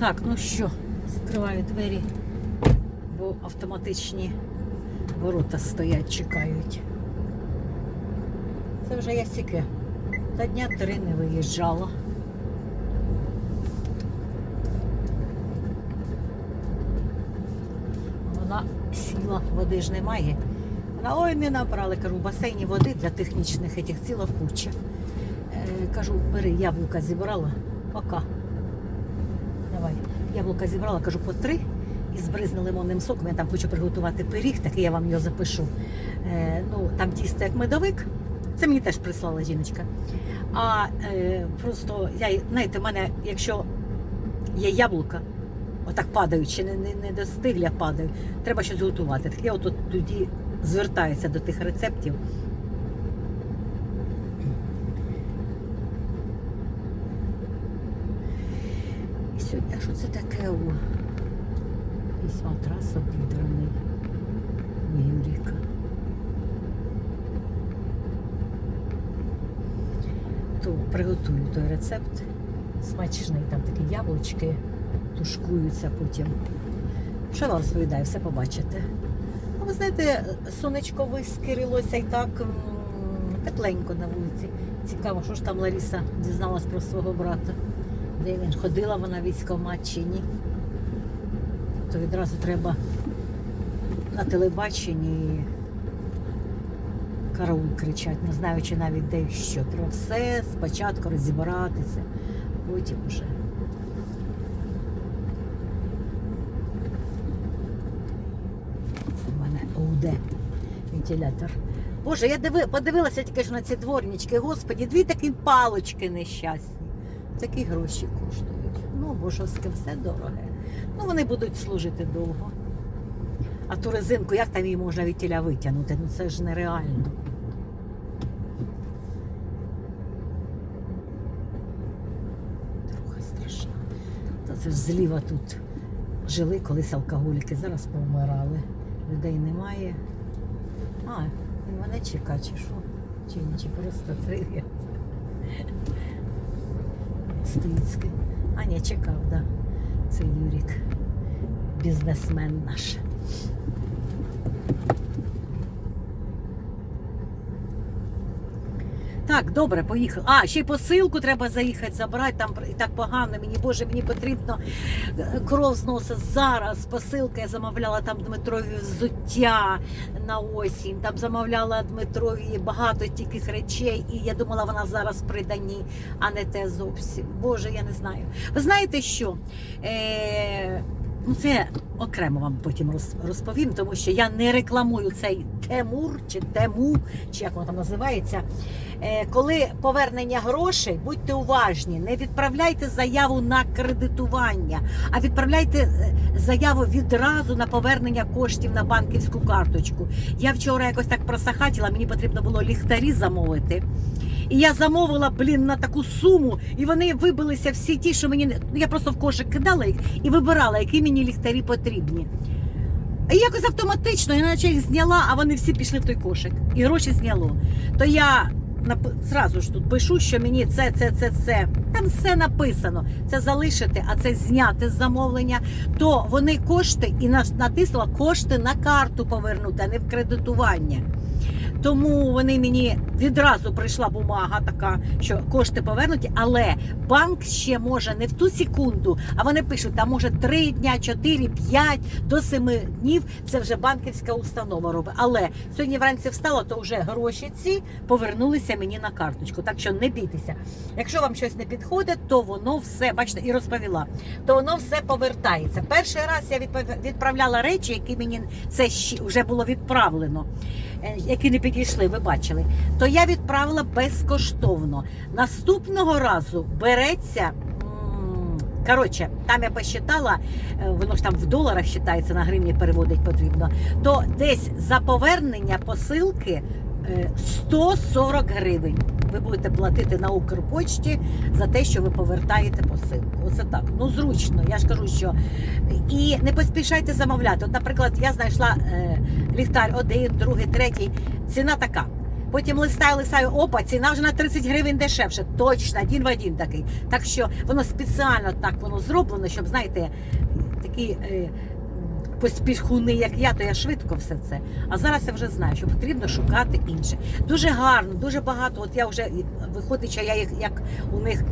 Так, ну що, закриваю двері, бо автоматичні ворота стоять, чекають. Це вже я стільки. Та дня три не виїжджала. Вона сіла, води ж немає. Вона ой не набрали, кажу, в басейні води для технічних етих ціла куча. Е, кажу, бери, яблука зібрала, пока. Яблука зібрала, кажу, по три і збризна лимонним соком. Я там хочу приготувати пиріг, такий я вам його запишу. Е, ну, там тісто як медовик. Це мені теж прислала жіночка. А е, просто я, знаєте, в мене, якщо є яблука, отак падають, чи не, не, не достиглі, а падають, треба щось готувати. Так я от тоді звертаюся до тих рецептів. І сьогодні, це таке? Матрас обідраний у Юріка. То приготую той рецепт. Смачний, там такі яблучки тушкуються потім. Що вам розповідаю, все побачите. А ви знаєте, сонечко вискирилося і так тепленько на вулиці. Цікаво, що ж там Лариса дізналась про свого брата. Де він? Ходила вона в військкомат чи ні? То відразу треба на телебаченні караул кричать, не знаючи навіть де що. Треба все спочатку розібратися, потім вже. Це в мене ОУД вентилятор. Боже, я диви, подивилася тільки що на ці дворнички. Господі, дві такі палочки нещасні. Такі гроші коштують. Ну, божовське все дороге. Ну, вони будуть служити довго. А ту резинку, як там її можна від тіля витягнути? Ну це ж нереально. Друга страшна. Та це ж зліва тут жили колись алкоголіки, зараз повмирали. Людей немає. А, він мене чекає, чи що? Чи ні, чи просто привіт. Стицький. А, ні, чекав. Да. Це Юрік, бізнесмен наш. Так, добре, поїхали. А, ще й посилку треба заїхати, забрати. Там і так погано. Мені Боже, мені потрібно е, кров з носа зараз. Посилка я замовляла там Дмитрові взуття на осінь. Там замовляла Дмитрові багато тільки речей, і я думала, вона зараз прийде ні, а не те зовсім. Боже, я не знаю. Ви знаєте що? Е, Ну, це окремо вам потім роз- розповім, тому що я не рекламую цей Темур чи Тему, чи як воно там називається. Е, Коли повернення грошей, будьте уважні, не відправляйте заяву на кредитування, а відправляйте е, заяву відразу на повернення коштів на банківську карточку. Я вчора якось так просахатіла, мені потрібно було ліхтарі замовити. І я замовила, блін, на таку суму, і вони вибилися всі ті, що мені я просто в кошик кидала їх і вибирала, які мені ліхтарі потрібні. А якось автоматично, я наче їх зняла, а вони всі пішли в той кошик. І гроші зняло. То я зразу ж тут пишу, що мені це, це, це, це. Там все написано. Це залишити, а це зняти з замовлення. То вони кошти і натиснула кошти на карту повернути, а не в кредитування. Тому вони мені відразу прийшла бумага така, що кошти повернуті, але банк ще може не в ту секунду, а вони пишуть, там може 3 дня, 4, 5 до 7 днів. Це вже банківська установа робить. Але сьогодні вранці встала, то вже гроші ці повернулися мені на карточку. Так що не бійтеся. Якщо вам щось не підходить, то воно все, бачите, і розповіла, то воно все повертається. Перший раз я відправляла речі, які мені це ще вже було відправлено які не підійшли, ви бачили, то я відправила безкоштовно. Наступного разу береться. Коротше, там я посчитала, е, воно ж там в доларах вважається, на гривні переводить потрібно. То десь за повернення посилки е, 140 гривень. Ви будете платити на Укрпочті за те, що ви повертаєте посилку. Оце так. Ну зручно. Я ж кажу, що і не поспішайте замовляти. От, наприклад, я знайшла е, ліхтар один, другий, третій. Ціна така. Потім листаю, листаю, опа, ціна вже на 30 гривень дешевше. Точно, один в один такий. Так що воно спеціально так воно зроблено, щоб, знаєте, такі е, поспішхуни, як я, то я швидко все це. А зараз я вже знаю, що потрібно шукати інше. Дуже гарно, дуже багато. От я вже виходить, що я їх як у них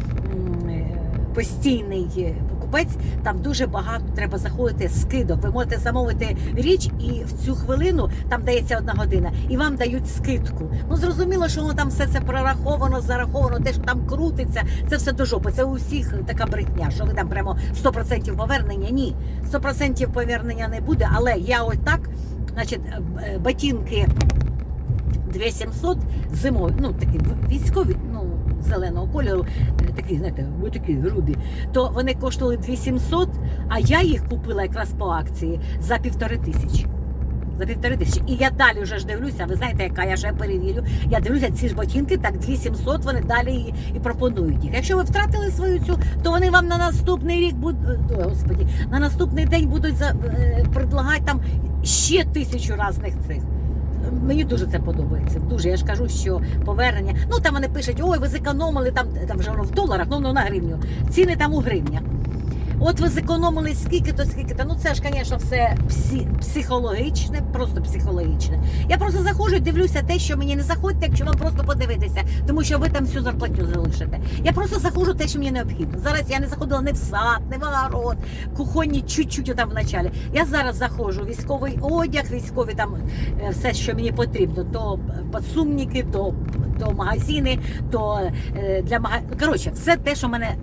е, постійний е, покупець, там дуже багато треба заходити скидок. Ви можете замовити річ, і в цю хвилину там дається одна година, і вам дають скидку. Ну зрозуміло, що воно там все це прораховано, зараховано, те, що там крутиться, це все до жопи. Це у всіх така брехня, що ви там прямо 100% повернення. Ні, 100% повернення не буде, але я ось так, значить, е, е, ботинки 2700 зимові, ну такі військові, ну зеленого кольору, е, такі, знаєте, ви такі грубі, то вони коштували 2700, а я їх купила якраз по акції за півтори тисячі. За півтори тисячі. І я далі вже ж дивлюся, ви знаєте, яка я вже перевірю. Я дивлюся, ці ж ботинки, так 2700, вони далі і, і пропонують їх. Якщо ви втратили свою цю, то вони вам на наступний рік будуть, господі, на наступний день будуть за, е, предлагати там ще тисячу різних цих. Мені дуже це подобається. Дуже. Я ж кажу, що повернення. Ну там вони пишуть, ой, ви зекономили там, там вже в доларах, ну, ну на гривню. Ціни там у гривнях. От ви зекономили скільки то скільки то. Ну це ж, звісно, все психологічне, просто психологічне. Я просто заходжу і дивлюся те, що мені не заходьте, якщо вам просто подивитися, тому що ви там всю зарплатню залишите. Я просто заходжу те, що мені необхідно. Зараз я не заходила не в сад, не в огород, кухонні чуть-чуть там в началі. Я зараз заходжу, військовий одяг, військові там е, все, що мені потрібно, то підсумники, то, то магазини, то е, для магазину. Коротше, все те, що мене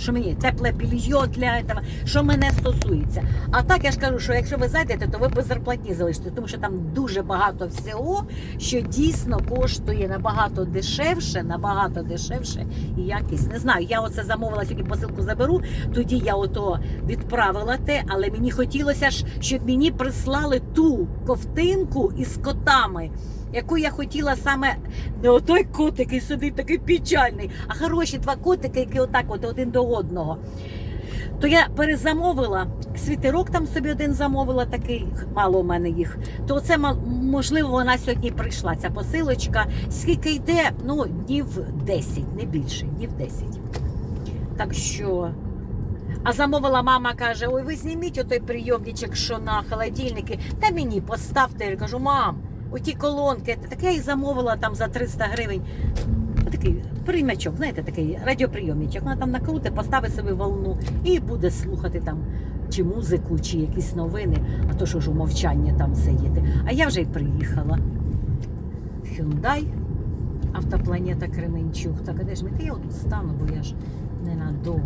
що мені тепле більйо для этого, що мене стосується. А так я ж кажу, що якщо ви зайдете, то ви без зарплатні залишите, тому що там дуже багато всього, що дійсно коштує набагато дешевше, набагато дешевше і якість. Не знаю, я оце замовила сьогодні посилку заберу. Тоді я ото відправила те, але мені хотілося ж, щоб мені прислали ту ковтинку із котами. Яку я хотіла саме не отой котик, який сидить такий печальний, а хороші два котики, які отак от один до одного. То я перезамовила світерок там собі один замовила, такий мало у мене їх. То це можливо вона сьогодні прийшла. Ця посилочка. Скільки йде? Ну, днів 10, не більше, днів 10. Так що. А замовила мама каже: Ой, ви зніміть отой прийомничок, що на холодильники, та мені поставте. Я кажу, мам, оті колонки, таке я і замовила там за 300 гривень. Такий приймачок, знаєте, такий радіоприйомничок. Вона там накрути, поставить собі волну і буде слухати там чи музику, чи якісь новини, а то що ж у мовчання там сидіти. А я вже й приїхала. Hyundai, автопланета Кременчук. Так, а де ж ми? Та я тут стану, бо я ж ненадовго.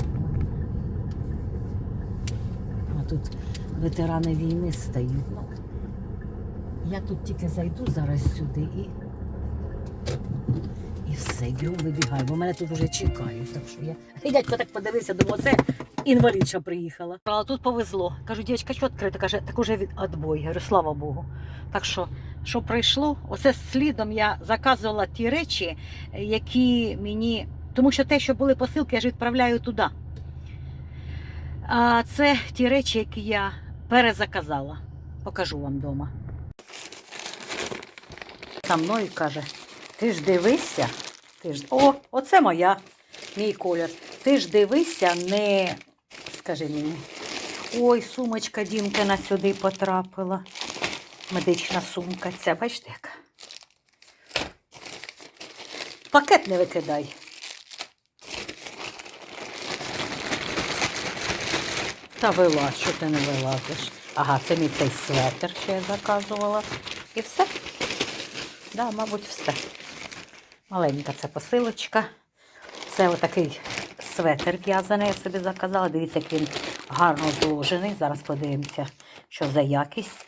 А тут ветерани війни стають. Ну, я тут тільки зайду зараз сюди і. І все, бігом вибігаю, бо мене тут вже чекають. Так що я. І дядько так подивився, думав, це інвалідша приїхала. Але тут повезло. Кажу, дівчинка, що відкрити? Каже, так уже від отбой. Я говорю, слава Богу. Так що, що прийшло? Оце слідом я заказувала ті речі, які мені. Тому що те, що були посилки, я ж відправляю туди. А це ті речі, які я перезаказала. Покажу вам вдома. Со мною каже, ти ж дивися, ти ж. О, оце моя, мій колір. Ти ж дивися, не скажи мені. Ой, сумочка Дімкина сюди потрапила. Медична сумка. Ця, бачите, яка. Пакет не викидай. Та вилазь, що ти не вилазиш? Ага, це мій цей светр, що я заказувала. І все. Да, мабуть, все. Маленька це посилочка. Це отакий светр в'язаний, я собі заказала. Дивіться, як він гарно зложений. Зараз подивимося, що за якість.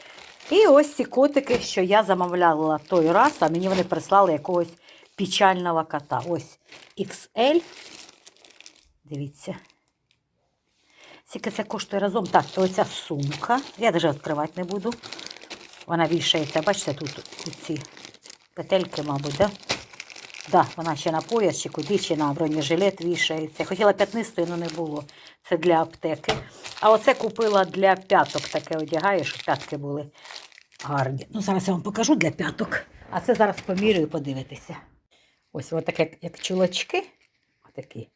І ось ці котики, що я замовляла той раз, а мені вони прислали якогось печального кота. Ось XL. Дивіться. Скільки це коштує разом? Так, то оця сумка. Я навіть відкривати не буду. Вона вішається, бачите, тут, ці петельки, мабуть, да? Да, вона ще на пояс, чи куди, чи на бронежилет вішається. Хотіла п'ятнистої, але не було. Це для аптеки. А оце купила для п'яток таке одягаю, щоб п'ятки були гарні. Ну, зараз я вам покажу для п'яток. А це зараз помірюю, подивитися. Ось отак, як, чулочки. Отакі.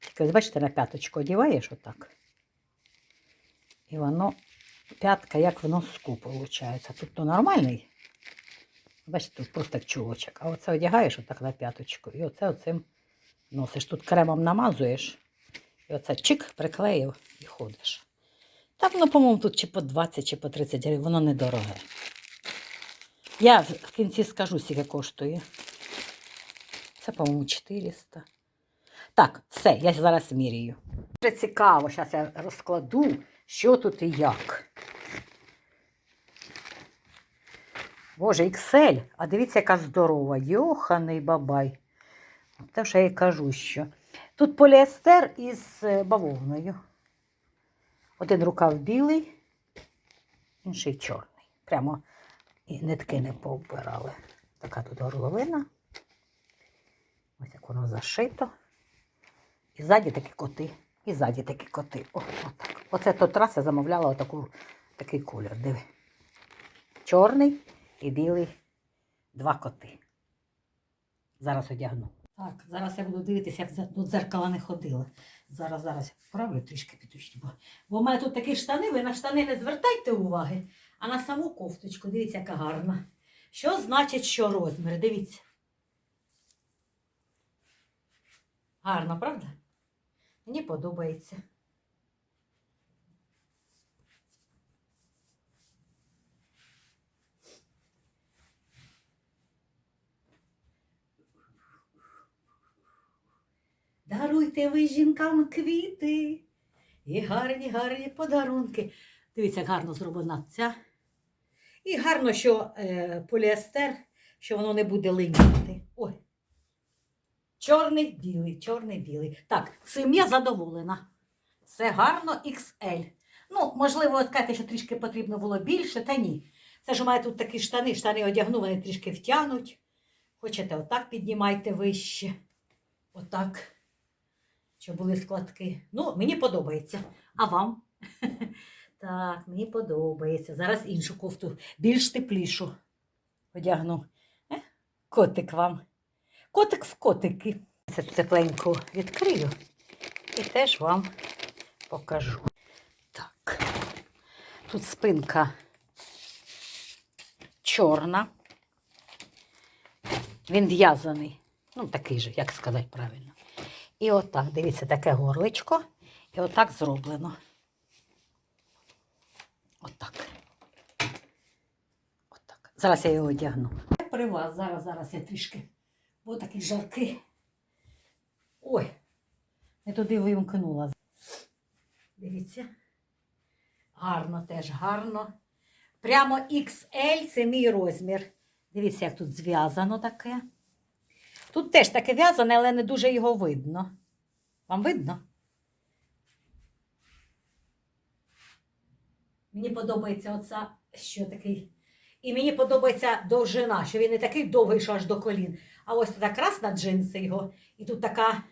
Тільки бачите, на п'яточку одіваєш отак. І воно, п'ятка, як в носку виходить. Тут то нормальний. Бачите, тут просто як чулочок. А оце одягаєш отак на п'яточку. І оце оцим носиш. Тут кремом намазуєш. І оце чик, приклеїв і ходиш. Так, ну, по-моєму, тут чи по 20, чи по 30 гривень, воно недороге. Я в кінці скажу, скільки коштує. Це, по-моєму, 400. Так, все, я зараз міряю. Дуже цікаво, зараз я розкладу, що тут і як. Боже, XL, а дивіться, яка здорова. Йоханий бабай. Те, що я й кажу, що. Тут поліестер із е, бавовною. Один рукав білий, інший чорний. Прямо і нитки не повбирали. Така тут горловина. Ось як воно зашито. І ззаді такі коти. І ззаді такі коти. О, отак. Оце то траса замовляла отаку, такий колір. Диви. Чорний і білий. Два коти. Зараз одягну. Так, зараз я буду дивитися, як до дзеркала не ходила. Зараз, зараз вправлю трішки підучті. Бо, бо в мене тут такі штани, ви на штани не звертайте уваги, а на саму кофточку. Дивіться, яка гарна. Що значить, що розмір? Дивіться. Гарно, правда? Мені подобається. Даруйте ви жінкам квіти і гарні, гарні подарунки. Дивіться, як гарно зроблена ця. І гарно, що е, поліестер, що воно не буде линяти. Ой. Чорний, білий, чорний, білий. Так, цим я задоволена. Все гарно XL. Ну, можливо, скажете, що трішки потрібно було більше, та ні. Це ж у мене тут такі штани, штани одягну, вони трішки втягнуть. Хочете, отак піднімайте вище. Отак. Щоб були складки. Ну, мені подобається. А вам? Так, мені подобається. Зараз іншу кофту, більш теплішу одягну. Е? Котик вам. Котик в котики. Це тепленько відкрию і теж вам покажу. Так. Тут спинка чорна. Він в'язаний. Ну, такий же, як сказати правильно. І отак, дивіться, таке горличко. І отак зроблено. Отак. Отак. Зараз я його одягну. Я при вас, зараз, зараз я трішки. Бо такий жаркий. Ой, не туди вимкнула. Дивіться. Гарно теж, гарно. Прямо XL це мій розмір. Дивіться, як тут зв'язано таке. Тут теж таке в'язане, але не дуже його видно. Вам видно? Мені подобається оця, що такий. І мені подобається довжина, що він не такий довгий, що аж до колін. А ось тут якраз на джинси його. І тут така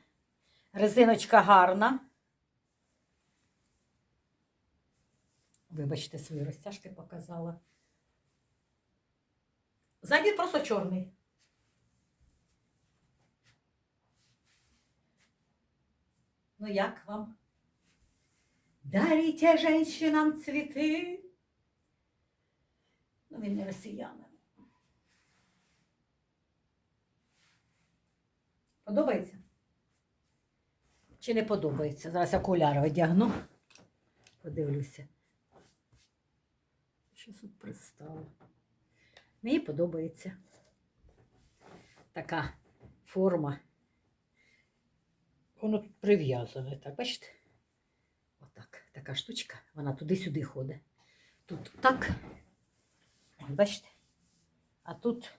резиночка гарна. Вибачте, свої розтяжки показала. Ззаді просто чорний. Ну як вам? Дарите женщинам цвіти. Ну, він не росіянин. Подобається? Чи не подобається? Зараз окуляри одягну. Подивлюся. Що тут пристало? Мені подобається. Така форма. Воно тут прив'язане, так, бачите? Отак, така штучка, вона туди-сюди ходить. Тут так. Бачите? А тут,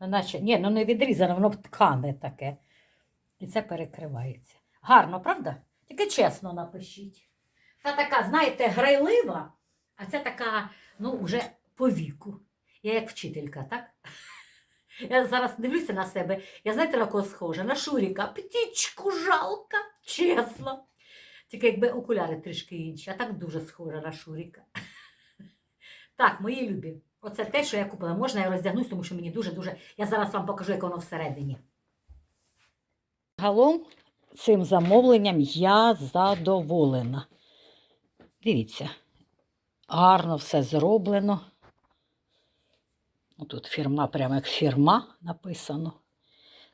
ну, наче, ні, ну не відрізано, воно ткане таке. І це перекривається. Гарно, правда? Тільки чесно напишіть. Та така, знаєте, грайлива, а це така, ну, вже по віку. Я як вчителька, так? Я зараз дивлюся на себе. Я знаєте, на кого схожа? На Шуріка. Птічку жалка, чесно. Тільки якби окуляри трішки інші, а так дуже схожа на Шуріка. Так, мої любі. Оце те, що я купила. Можна я роздягнусь, тому що мені дуже-дуже. Я зараз вам покажу, як воно всередині. Загалом цим замовленням я задоволена. Дивіться, гарно все зроблено. Ну, Тут фірма, прямо як фірма написано.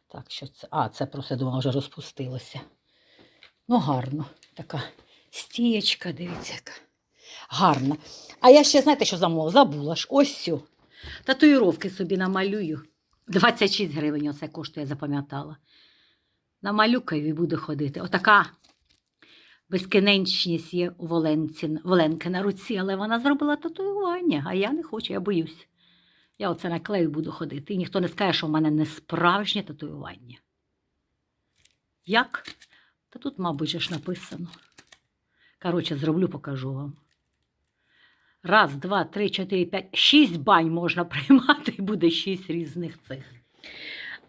Так, що це. А, це просто я думала, вже розпустилося. Ну, гарно. Така стієчка, дивіться, яка. Гарна. А я ще, знаєте, що замовила? Забула ж. Ось цю. Татуїровки собі намалюю. 26 гривень оце коштує, запам'ятала. Намалюкаю і буду ходити. Отака безкінечність є у Воленці, Воленки на руці, але вона зробила татуювання, а я не хочу, я боюсь. Я оце наклею буду ходити. І ніхто не скаже, що в мене не справжнє татуювання. Як? Та тут, мабуть, ж написано. Коротше, зроблю, покажу вам. Раз, два, три, чотири, п'ять, шість бань можна приймати, і буде шість різних цих.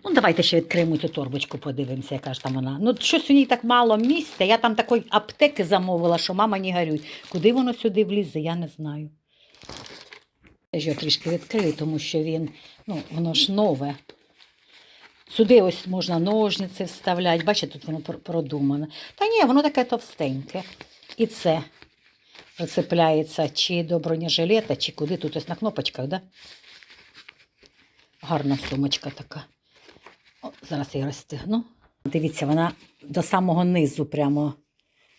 Ну, давайте ще відкриємо цю торбочку, подивимося, яка ж там вона. Ну, щось у ній так мало місця. Я там такої аптеки замовила, що мама не горюй. Куди воно сюди влізе, я не знаю. Я ж його трішки відкрию, тому що він, ну, воно ж нове. Сюди ось можна ножниці вставляти. Бачите, тут воно пр- продумане. Та ні, воно таке товстеньке. І це прицепляється чи до бронежилета, чи куди. Тут ось на кнопочках, да? Гарна сумочка така. О, зараз я її розтягну. Дивіться, вона до самого низу, прямо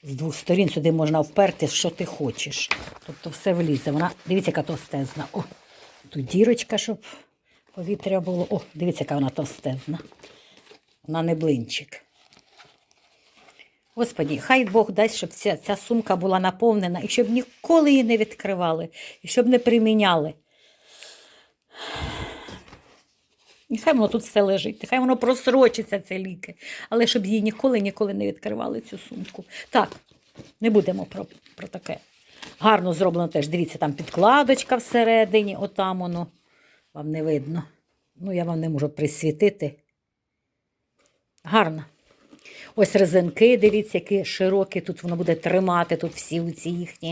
з двох сторін сюди можна вперти, що ти хочеш. Тобто все влізе. Вона, дивіться, яка товстезна. О, тут дірочка, щоб повітря було. О, дивіться, яка вона товстезна. Вона не блинчик. Господі, хай Бог дасть, щоб ця, ця сумка була наповнена і щоб ніколи її не відкривали, і щоб не приміняли. Нехай воно тут все лежить, нехай воно просрочиться, це ліки, але щоб її ніколи ніколи не відкривали цю сумку. Так, не будемо про, про таке. Гарно зроблено теж. Дивіться, там підкладочка всередині, отам воно. Вам не видно. Ну, я вам не можу присвітити. Гарно. Ось резинки, дивіться, які широкі. Тут воно буде тримати, тут всі ці їхні,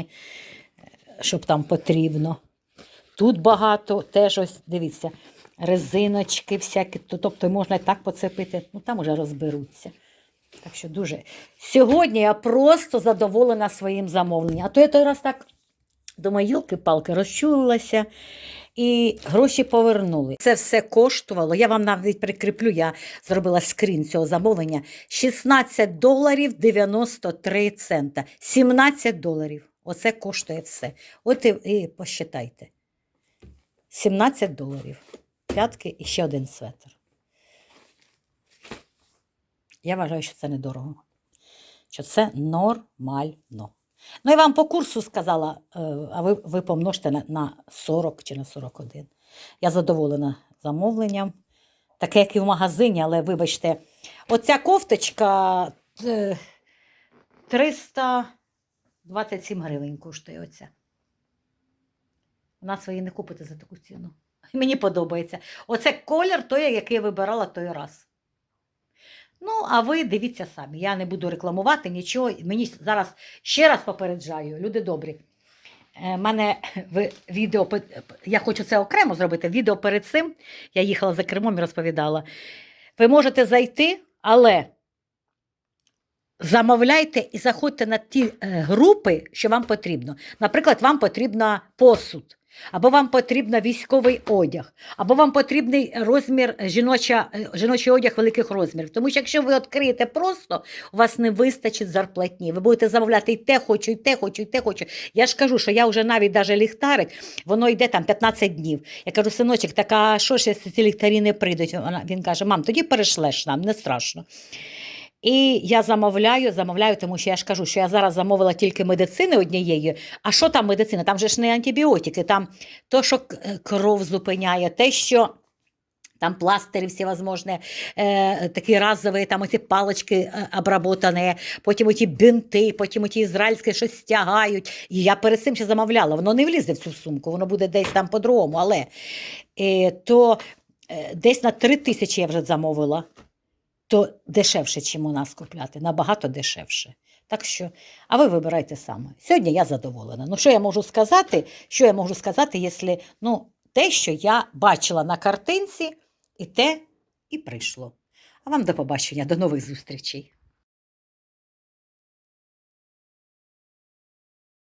е, щоб там потрібно. Тут багато теж ось, дивіться, резиночки всякі, тобто можна і так поцепити, ну там уже розберуться. Так що дуже. Сьогодні я просто задоволена своїм замовленням. А то я той раз так думаю, йолки-палки, розчулилася і гроші повернули. Це все коштувало. Я вам навіть прикріплю, я зробила скрін цього замовлення. 16 доларів 93 цента. 17 доларів. Оце коштує все. От і, і посчитайте. 17 доларів. П'ятки і ще один светр. Я вважаю, що це недорого. Що це нормально. Ну, я вам по курсу сказала, е, а ви, ви помножте на, на 40 чи на 41. Я задоволена замовленням. Таке, як і в магазині, але вибачте, оця кофточка е, 327 гривень коштує оця. Нас її не купите за таку ціну. Мені подобається. Оце колір той, який я вибирала той раз. Ну, а ви дивіться самі. Я не буду рекламувати нічого. Мені зараз ще раз попереджаю, люди добрі. У мене відео, я хочу це окремо зробити. Відео перед цим я їхала за кермом і розповідала. Ви можете зайти, але замовляйте і заходьте на ті е, групи, що вам потрібно. Наприклад, вам потрібно посуд, або вам потрібно військовий одяг, або вам потрібний розмір жіноча, е, жіночий одяг великих розмірів. Тому що якщо ви відкриєте просто, у вас не вистачить зарплатні. Ви будете замовляти і те хочу, і те хочу, і те хочу. Я ж кажу, що я вже навіть даже ліхтарик, воно йде там 15 днів. Я кажу, синочок, так а що ж, ці ліхтарі не прийдуть? Він каже, мам, тоді перешлеш нам, не страшно. І я замовляю, замовляю, тому що я ж кажу, що я зараз замовила тільки медицини однієї. А що там медицина? Там же ж не антибіотики, там то, що е, кров зупиняє, те, що. Там пластирі всевозможні, е, такі разові, там оці палички е, обработані, потім оті бинти, потім оті ізраїльські щось стягають. І я перед цим ще замовляла. Воно не влізе в цю сумку, воно буде десь там по-другому. Але е, то е, десь на три тисячі я вже замовила то дешевше, чим у нас купляти, набагато дешевше. Так що, а ви вибирайте саме. Сьогодні я задоволена. Ну, що я можу сказати? Що я можу сказати, якщо ну, те, що я бачила на картинці, і те і прийшло. А вам до побачення, до нових зустрічей.